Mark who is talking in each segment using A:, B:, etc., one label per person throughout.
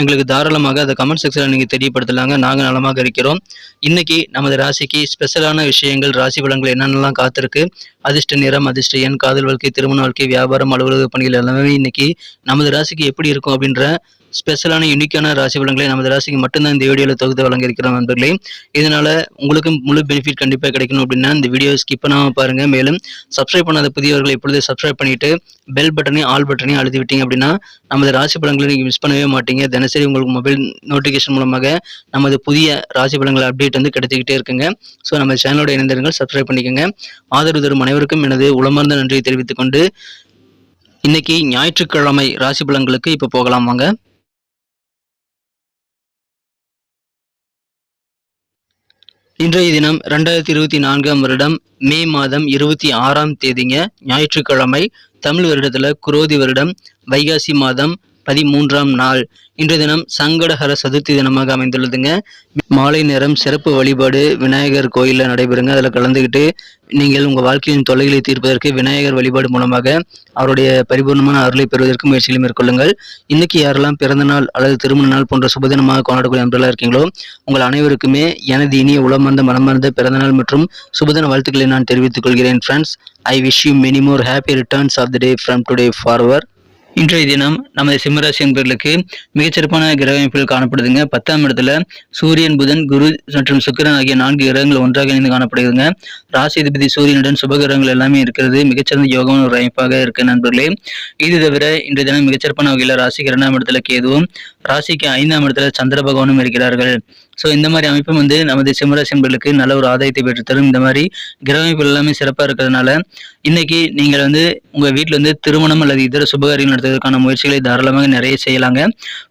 A: எங்களுக்கு தாராளமாக அதை கமெண்ட் செக்ஷனில் நீங்கள் தெரியப்படுத்தலாங்க. நாங்கள் நலமாக இருக்கிறோம். இன்னைக்கு நமது ராசிக்கு ஸ்பெஷலான விஷயங்கள் ராசி பலன்கள் என்னென்னலாம் காத்திருக்கு? அதிர்ஷ்ட நிறம் அதிர்ஷ்ட எண் காதல் வாழ்க்கை திருமண வாழ்க்கை வியாபாரம் அலுவலக பணிகள் எல்லாமே இன்னைக்கு நமது ராசிக்கு எப்படி இருக்கும் அப்படின்ற ஸ்பெஷலான யூனிக்கான ராசி பலன்களை நமது ராசிக்கு மட்டும்தான் இந்த வீடியோவில் தொகுத்து வழங்கியிருக்கிறோம் நண்பர்களே. இதனால உங்களுக்கு முழு பெனிஃபிட் கண்டிப்பாக கிடைக்கணும் அப்படின்னா இந்த வீடியோ ஸ்கிப் பண்ணாமல் பாருங்க. மேலும் சப்ஸ்கிரைப் பண்ணாத புதியவர்கள் இப்பொழுது சப்ஸ்கிரைப் பண்ணிட்டு பெல் பட்டனையும் ஆல் பட்டனையும் அழுதி விட்டீங்க அப்படின்னா நமது ராசி பலன்களை நீங்கள் மிஸ் பண்ணவே மாட்டீங்க. தினசரி உங்களுக்கு மொபைல் நோட்டிஃபிகேஷன் மூலமாக நமது புதிய ராசி பலன்கள் அப்டேட் வந்து கிடைச்சிக்கிட்டே இருக்குங்க. ஸோ நம்ம சேனலோட இணைந்திருங்கள் சப்ஸ்கிரைப் பண்ணிக்கோங்க. ஆதரவு தரும் அனைவருக்கும் எனது உளமார்ந்த நன்றியை தெரிவித்துக் கொண்டு இன்னைக்கு ஞாயிற்றுக்கிழமை ராசி பலன்களுக்கு இப்போ போகலாம் வாங்க. இன்றைய தினம் ரெண்டாயிரத்தி இருபத்தி நான்காம் வருடம் மே மாதம் இருபத்தி ஆறாம் தேதிங்க. ஞாயிற்றுக்கிழமை தமிழ் வருடத்துல குரோதி வருடம். வைகாசி மாதம் பதிமூன்றாம் நாள். இன்றைய தினம் சங்கடஹர சதுர்த்தி தினமாக அமைந்துள்ளதுங்க. மாலை நேரம் சிறப்பு வழிபாடு விநாயகர் கோயிலில் நடைபெறுங்க. அதில் கலந்துக்கிட்டு நீங்கள் உங்கள் வாழ்க்கையின் தொல்லைகளை தீர்ப்பதற்கு விநாயகர் வழிபாடு மூலமாக அவருடைய பரிபூர்ணமான அருளை பெறுவதற்கு முயற்சிகளை மேற்கொள்ளுங்கள். இன்னைக்கு யாரெல்லாம் பிறந்த நாள் அல்லது திருமண நாள் போன்ற சுபதினமாக கொண்டாடக்கூடிய நண்பர்களாக இருக்கீங்களோ உங்கள் அனைவருக்குமே எனது இனிய உளமர்ந்த மனமார்ந்த பிறந்த நாள் மற்றும் சுபதின வாழ்த்துக்களை நான் தெரிவித்துக் கொள்கிறேன் friends I wish you many more happy returns of the day from today forward இன்றைய தினம் நமது சிம்மராசி என்பர்களுக்கு மிகச்சிறப்பான கிரக அமைப்புகள் காணப்படுதுங்க. பத்தாம் இடத்துல சூரியன் புதன் குரு மற்றும் சுக்கிரன் ஆகிய நான்கு கிரகங்கள் ஒன்றாக இணைந்து காணப்படுதுங்க ராசி அதிபதி சூரியனுடன் சுபகிரகங்கள் எல்லாமே இருக்கிறது. மிகச்சிறந்த யோகமான ஒரு அமைப்பாக இருக்கு நண்பர்களே. இது தவிர இன்றைய தினம் மிகச்சிறப்பான வகையில் ராசிக்கு இரண்டாம் இடத்துல கேதுவும் ராசிக்கு ஐந்தாம் இடத்துல சந்திர பகவானும் இருக்கிறார்கள். ஸோ இந்த மாதிரி அமைப்பும் வந்து நமது சிம்மராசி என்பர்களுக்கு நல்ல ஒரு ஆதாயத்தை பெற்றுத்தரும். இந்த மாதிரி கிரக அமைப்புகள் எல்லாமே சிறப்பாக இருக்கிறதுனால இன்னைக்கு நீங்கள் வந்து உங்க வீட்டில் வந்து திருமணம் அல்லது இதர சுபகாரியம் நடத்துவதற்கான முயற்சிகளை தாராளமாக நிறைய செய்யலாங்க.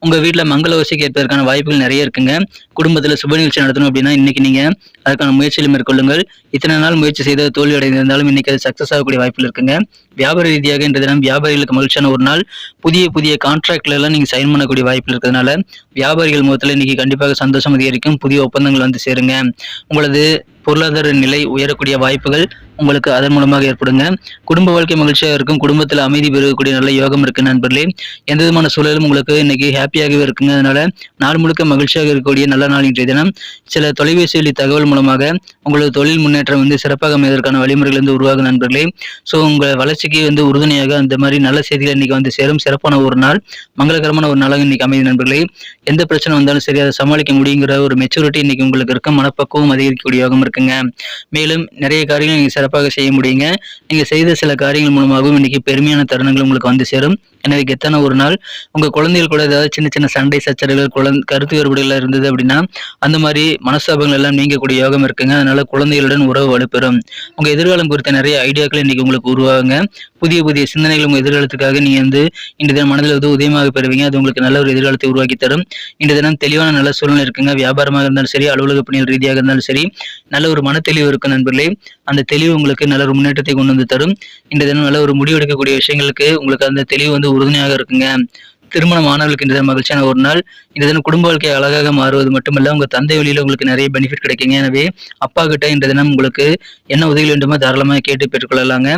A: உங்க வீட்டில் மங்கள வசதிக்கு ஏற்பதற்கான வாய்ப்புகள் நிறைய இருக்குங்க. குடும்பத்தில் சுப நிகழ்ச்சி நடத்தணும் அப்படின்னா இன்னைக்கு நீங்க அதற்கான முயற்சிகளை மேற்கொள்ளுங்கள். இத்தனை நாள் முயற்சி செய்த தோல்வி அடைந்திருந்தாலும் இன்னைக்கு அது சக்சஸ் ஆகக்கூடிய வாய்ப்புகள் இருக்குங்க. வியாபார ரீதியாக இன்றைய தினம் வியாபாரிகளுக்கு மகிழ்ச்சியான ஒரு நாள். புதிய புதிய கான்ட்ராக்ட்ல எல்லாம் நீங்க சைன் பண்ணக்கூடிய வாய்ப்புகள் இருக்கிறதுனால வியாபாரிகள் முகத்தில் இன்னைக்கு கண்டிப்பாக சந்தோஷம் அதிகரிக்கும். புதிய ஒப்பந்தங்கள் வந்து சேருங்க. உங்களது பொருளாதார நிலை உயரக்கூடிய வாய்ப்புகள் உங்களுக்கு அதன் மூலமாக ஏற்படுங்க. குடும்ப வாழ்க்கை மகிழ்ச்சியாக இருக்கும். குடும்பத்தில் அமைதி பெறக்கூடிய நல்ல யோகம் இருக்கு நண்பர்களே. எந்த விதமான சூழலும் உங்களுக்கு இன்னைக்கு ஹாப்பியாகவே இருக்குங்க அதனால நாள் முழுக்க மகிழ்ச்சியாக இருக்கக்கூடிய நல்ல நாள் இன்றைய தினம். சில தொலைபேசி வழி தகவல் மூலமாக உங்களது தொழில் முன்னேற்றம் வந்து சிறப்பாக அமைவதற்கான வழிமுறைகள் வந்து உருவாகும் நண்பர்களே. ஸோ உங்கள் வளர்ச்சிக்கு வந்து உறுதுணையாக அந்த மாதிரி நல்ல செய்திகள் இன்னைக்கு வந்து சேரும். சிறப்பான ஒரு நாள் மங்களகரமான ஒரு நாளாக இன்னைக்கு அமைதி நண்பர்களே. எந்த பிரச்சனை வந்தாலும் சரி அதை சமாளிக்க முடியுங்கிற ஒரு மெச்சூரிட்டி இன்னைக்கு உங்களுக்கு இருக்க மனப்பக்குவம் அதிகரிக்கக்கூடிய யோகம் இருக்குங்க மேலும் நிறைய காரியங்கள் நீங்கள் சிறப்பாக செய்ய முடியுங்க. நீங்க செய்த சில காரியங்கள் மூலமாகவும் இன்னைக்கு பெருமையான தருணங்கள் உங்களுக்கு வந்து சேரும். எனவே கெத்தான ஒரு நாள். உங்க குழந்தைகள் கூட ஏதாவது சின்ன சின்ன சண்டை சச்சரவுகள் குழந்தை கருத்து வேறுபாடுகள் இருந்தது அப்படின்னா அந்த மாதிரி மனஸ்தாபங்கள் எல்லாம் நீங்கக்கூடிய யோகம் இருக்குங்க. அதனால குழந்தைகளுடன் உறவு வலுப்பெறும். உங்க எதிர்காலம் குறித்த நிறைய ஐடியாக்கள் இன்னைக்கு உங்களுக்கு உருவாகுங்க. புதிய புதிய சிந்தனைகள் உங்கள் எதிர்காலத்துக்காக நீங்க வந்து இந்த தினம் மனதில் வந்து உதயமாக பெறுவீங்க. அது உங்களுக்கு நல்ல ஒரு எதிர்காலத்தை உருவாக்கி தரும். இந்த தினம் தெளிவான நல்ல சூழ்நிலை இருக்குங்க. வியாபாரமாக இருந்தாலும் சரி அலுவலக பணிகள் ரீதியாக இருந்தாலும் சரி நல்ல ஒரு மன தெளிவு இருக்கும் நண்பர்களே. அந்த தெளிவு உங்களுக்கு நல்ல ஒரு முன்னேற்றத்தை கொண்டு வந்து தரும். இந்த தினம் நல்ல ஒரு முடிவெடுக்கக்கூடிய விஷயங்களுக்கு உங்களுக்கு அந்த தெளிவு வந்து உறுதுணையாக இருக்குங்க. திருமணம் ஆனவர்களுக்கு இந்த மகிழ்ச்சியான ஒரு நாள். இந்த தினம் குடும்ப வாழ்க்கை அழகாக மாறுவது மட்டுமல்ல. உங்க தந்தை வழியில உங்களுக்கு நிறைய பெனிஃபிட் கிடைக்குங்க. எனவே அப்பா கிட்ட இந்த தினம் உங்களுக்கு என்ன உதவி வேண்டுமோ தாராளமாக கேட்டு பெற்றுக்கொள்ளலாங்க.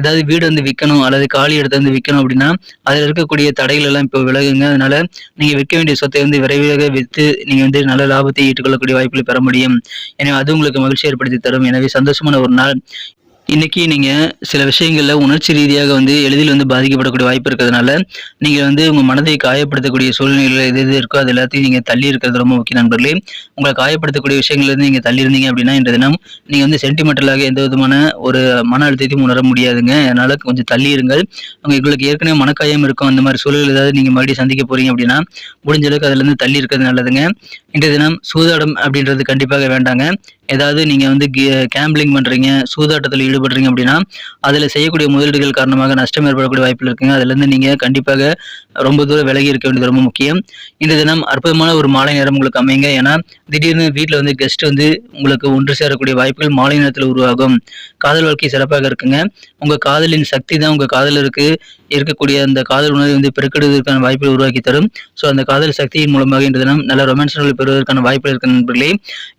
A: ஏதாவது வீடு வந்து விற்கணும் அல்லது காலி இடத்த வந்து விற்கணும் அப்படின்னா அதில் இருக்கக்கூடிய தடைகள் எல்லாம் இப்போ விலகுங்க. அதனால நீங்க விற்க வேண்டிய சொத்தை வந்து விரைவாக விற்று நீங்க வந்து நல்ல லாபத்தை ஈட்டுக்கொள்ளக்கூடிய வாய்ப்புகளை பெற முடியும். எனவே அது உங்களுக்கு மகிழ்ச்சி ஏற்படுத்தி தரும். எனவே சந்தோஷமான ஒரு நாள். இன்றைக்கி நீங்கள் சில விஷயங்களில் உணர்ச்சி ரீதியாக வந்து எளிதில் வந்து பாதிக்கப்படக்கூடிய வாய்ப்பு இருக்கிறதுனால நீங்கள் வந்து உங்கள் மனதை காயப்படுத்தக்கூடிய சூழ்நிலைகள் எது எது இருக்கோ அது எல்லாத்தையும் நீங்கள் தள்ளி இருக்கிறது ரொம்ப முக்கிய நண்பர்களே. உங்களை காயப்படுத்தக்கூடிய விஷயங்கள்லேருந்து நீங்கள் தள்ளி இருந்தீங்க அப்படின்னா இன்றைய தினம் நீங்கள் வந்து சென்டிமெண்டலாக எந்த விதமான ஒரு மன அழுத்தத்தையும் உணர முடியாதுங்க. அதனால் கொஞ்சம் தள்ளி இருங்கள் உங்களுக்கு ஏற்கனவே மனக்காயம் இருக்கும். அந்த மாதிரி சூழல் ஏதாவது நீங்கள் மறுபடியும் சந்திக்க போகிறீங்க அப்படின்னா முடிஞ்ச அளவுக்கு அதுலேருந்து தள்ளி இருக்கிறது நல்லதுங்க. இன்றைய தினம் சூதாடம் அப்படின்றது கண்டிப்பாக வேண்டாங்க. ஏதாவது நீங்கள் வந்து கேம்பிளிங் பண்ணுறீங்க சூதாட்டத்தில் ஈடுபடுறீங்க அப்படின்னா அதில் செய்யக்கூடிய முதலீடுகள் காரணமாக நஷ்டம் ஏற்படக்கூடிய வாய்ப்புகள் இருக்குங்க. அதுலேருந்து நீங்கள் கண்டிப்பாக ரொம்ப தூரம் விலகி இருக்க வேண்டியது ரொம்ப முக்கியம். இந்த தினம் அற்புதமான ஒரு மாலை நேரம் உங்களுக்கு அமைங்க ஏன்னா திடீர்னு வீட்டில் வந்து கெஸ்ட் வந்து உங்களுக்கு ஒன்று சேரக்கூடிய வாய்ப்புகள் மாலை நேரத்தில் உருவாகும். காதல் வாழ்க்கை சிறப்பாக இருக்குங்க. உங்கள் காதலின் சக்தி தான் உங்கள் காதலருக்கு இருக்கக்கூடிய அந்த காதல் உணர்வை வந்து பெருக்கெடுவதற்கான வாய்ப்புகள் உருவாக்கி தரும். ஸோ அந்த காதல் சக்தியின் மூலமாக இந்த தினம் நல்ல ரொமான்ஸ் பெறுவதற்கான வாய்ப்புகள் இருக்க நண்பர்களே.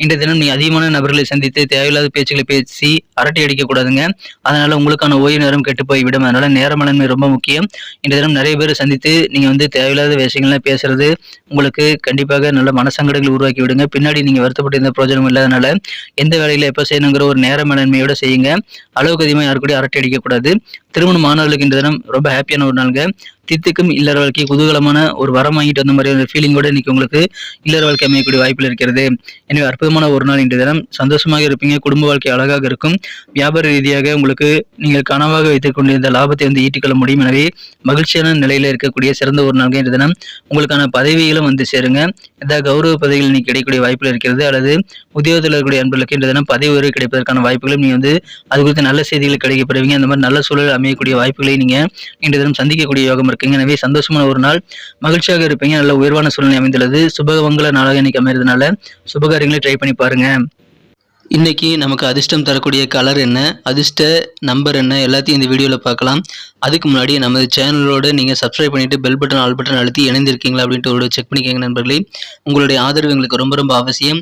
A: இந்த தினம் நீ அதிகமான நபர்களை சந்தித்து தேவையில்லாத பேச்சுகளை பேசி அரட்டை அடிக்கக்கூடாதுங்க அதனால உங்களுக்கான ஓய்வு நேரம் கெட்டு போய்விடும். அதனால நேர மேலாண்மை ரொம்ப முக்கியம். இந்த தினம் நிறைய பேர் சந்தித்து நீங்கள் வந்து தேவையில்லாத விஷயங்கள்லாம் பேசுறது உங்களுக்கு கண்டிப்பாக நல்ல மனசங்கடங்கள் உருவாக்கி விடுங்க. பின்னாடி நீங்கள் வருத்தப்பட்டு எந்த பிரயோஜனம் இல்லாதனால எந்த வேலையில் எப்போ செய்யணுங்கிற ஒரு நேர மேலாண்மையோட செய்யுங்க. அளவுக்கு அதிகமாக யாருக்கூடிய அரட்டை அடிக்கக்கூடாது திருமணம் மாணவர்களுக்கு இந்த தினம் ரொம்ப ஹாப்பியான ஒரு நாளுங்க. தித்துக்கும் இல்லற வாழ்க்கை குதூகலமான ஒரு வரம் வாங்கிட்டு வந்த மாதிரி ஒரு ஃபீலிங்கோட இன்னைக்கு உங்களுக்கு இல்லற வாழ்க்கை அமையக்கூடிய வாய்ப்பில் இருக்கிறது. எனவே அற்புதமான ஒரு நாள் இன்றைய தினம். சந்தோஷமாக இருப்பீங்க. குடும்ப வாழ்க்கை அழகாக இருக்கும். வியாபார ரீதியாக உங்களுக்கு நீங்கள் கனவாக வைத்துக் கொண்டிருந்த லாபத்தை வந்து ஈட்டிக்கொள்ள முடியும். எனவே மகிழ்ச்சியான நிலையில இருக்கக்கூடிய சிறந்த ஒரு நாள் இன்றைய தினம். உங்களுக்கான பதவிகளும் வந்து சேருங்க. ஏதாவது கௌரவ பதவிகள் இன்னைக்கு கிடைக்கக்கூடிய வாய்ப்பில் இருக்கிறது. அல்லது உத்தியோகத்தில் இருக்கக்கூடிய அன்பர்களுக்கு இன்றைய தினம் பதவி உயர்வு கிடைப்பதற்கான வாய்ப்புகளும் நீங்கள் வந்து அது குறித்து நல்ல செய்திகள் கிடைக்கப்படுவீங்க. அந்த மாதிரி நல்ல சூழல் அமையக்கூடிய வாய்ப்புகளை நீங்கள் இன்றைய தினம் சந்திக்கக்கூடிய யோகம் இருக்கீங்க. எனவே சந்தோஷமான ஒரு நாள். மகிழ்ச்சியாக இருப்பீங்க. நல்ல உயர்வான சூழ்நிலை அமைந்துள்ளது. சுபமங்கல நாளாக இன்னைக்கு அமைறதுனால சுபகாரியங்களை ட்ரை பண்ணி பாருங்க. இன்னைக்கு நமக்கு அதிர்ஷ்டம் தரக்கூடிய கலர் என்ன? அதிர்ஷ்ட நம்பர் என்ன? எல்லாத்தையும் இந்த வீடியோவில் பார்க்கலாம். அதுக்கு முன்னாடி நமது சேனலோடு நீங்கள் சப்ஸ்கிரைப் பண்ணிட்டு பெல் பட்டன் ஆல் பட்டன் அழுத்தி இணைந்திருக்கீங்களா அப்படின்ட்டு ஒரு செக் பண்ணிக்கோங்க நண்பர்களே. உங்களுடைய ஆதரவு எங்களுக்கு ரொம்ப ரொம்ப அவசியம்.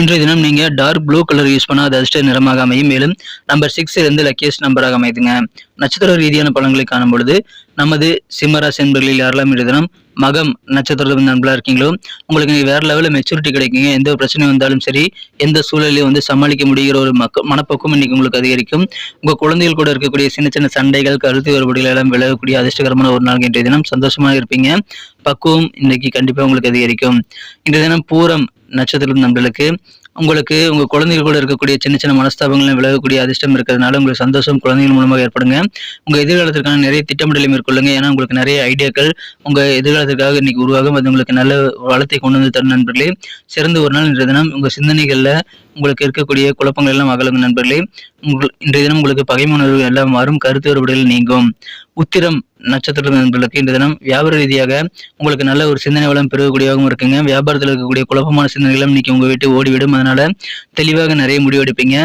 A: இன்றைய தினம் நீங்கள் டார்க் ப்ளூ கலர் யூஸ் பண்ணால் அது அதிர்ஷ்ட நிறமாக அமையும். மேலும் நம்பர் சிக்ஸ் இருந்து லக்கியஸ்ட் நம்பராக அமைதுங்க. நட்சத்திர ரீதியான பலன்களை காணும் பொழுது நமது சிம்மராசி என்பர்களில் யாரெல்லாம் இன்றைய தினம் மகம் நட்சத்திர நண்பர்களாக இருக்கீங்களோ உங்களுக்கு வேற லெவலில் மெச்சூரிட்டி கிடைக்குங்க. எந்த ஒரு பிரச்சனை வந்தாலும் சரி எந்த சூழலையும் வந்து சமாளிக்க முடிகிற ஒரு மக்க மனப்பக்கம் இன்னைக்கு உங்களுக்கு அதிகரிக்கும். உங்கள் குழந்தைகள் கூட இருக்கக்கூடிய சின்ன சின்ன சண்டைகள் கருத்து வேறுபாடுகள் எல்லாம் விலகக்கூடிய அதிர்ஷ்டகரமான ஒரு நாள் இன்றைய தினம். சந்தோஷமாக இருப்பீங்க. பக்குவம் இன்னைக்கு கண்டிப்பாக உங்களுக்கு அதிகரிக்கும். இன்றைய தினம் பூரம் நட்சத்திரம் நம்பளுக்கு உங்களுக்கு உங்க குழந்தைகள் கூட இருக்கக்கூடிய சின்ன சின்ன மனஸ்தாபங்களும் விலகக்கூடிய அதிர்ஷ்டம் இருக்கிறதுனால உங்களுக்கு சந்தோஷம் குழந்தைகள் மூலமாக ஏற்படுங்க. உங்க எதிர்காலத்திற்கான நிறைய திட்டமிடலை மேற்கொள்ளுங்க. ஏன்னா உங்களுக்கு நிறைய ஐடியாக்கள் உங்க எதிர்காலத்திற்காக இன்னைக்கு உருவாகும். அது உங்களுக்கு நல்ல வளத்தை கொண்டு வந்து தரும் நண்பர்களே. சிறந்த ஒரு நாள் இன்றைய தினம். உங்க சிந்தனைகள்ல உங்களுக்கு இருக்கக்கூடிய குழப்பங்கள் எல்லாம் அகலுங்க நண்பர்களே. உங்கள் இன்றைய தினம் உங்களுக்கு பகைமுணர்வு எல்லாம் மாறும் கருத்து வேறுபாடுகள் நீங்கும். உத்திரம் நட்சத்திர நண்பர்களுக்கு இந்த தினம் வியாபார ரீதியாக உங்களுக்கு நல்ல ஒரு சிந்தனை வளம் பெருகக்கூடியவாகவும் இருக்குங்க. வியாபாரத்தில் இருக்கக்கூடிய குழப்பமான சிந்தனைகளும் இன்னைக்கு உங்கள் வீட்டு ஓடிவிடும் அதனால தெளிவாக நிறைய முடிவெடுப்பீங்க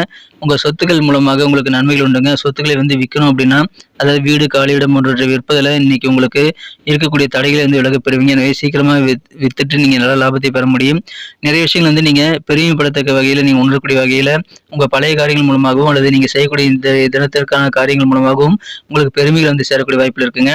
A: உங்க சொத்துக்கள் மூலமாக உங்களுக்கு நன்மைகள் உண்டுங்க. சொத்துக்களை வந்து விற்கணும் அப்படின்னா அதாவது வீடு காலியிடம் போன்றவற்றை விற்பதில் இன்னைக்கு உங்களுக்கு இருக்கக்கூடிய தடைகளை வந்து விலக பெறுவீங்க எனவே சீக்கிரமாக வித் வித்துட்டு நீங்க நல்ல லாபத்தை பெற முடியும். நிறைய விஷயங்கள் வந்து நீங்க பெருமைப்படத்தக்க வகையில் நீங்க உணரக்கூடிய வகையில் உங்க பழைய காரியங்கள் மூலமாகவும் அல்லது நீங்க செய்யக்கூடிய இந்த தினத்திற்கான காரியங்கள் மூலமாகவும் உங்களுக்கு பெருமைகள் வந்து சேரக்கூடிய வாய்ப்பில் இருக்குங்க.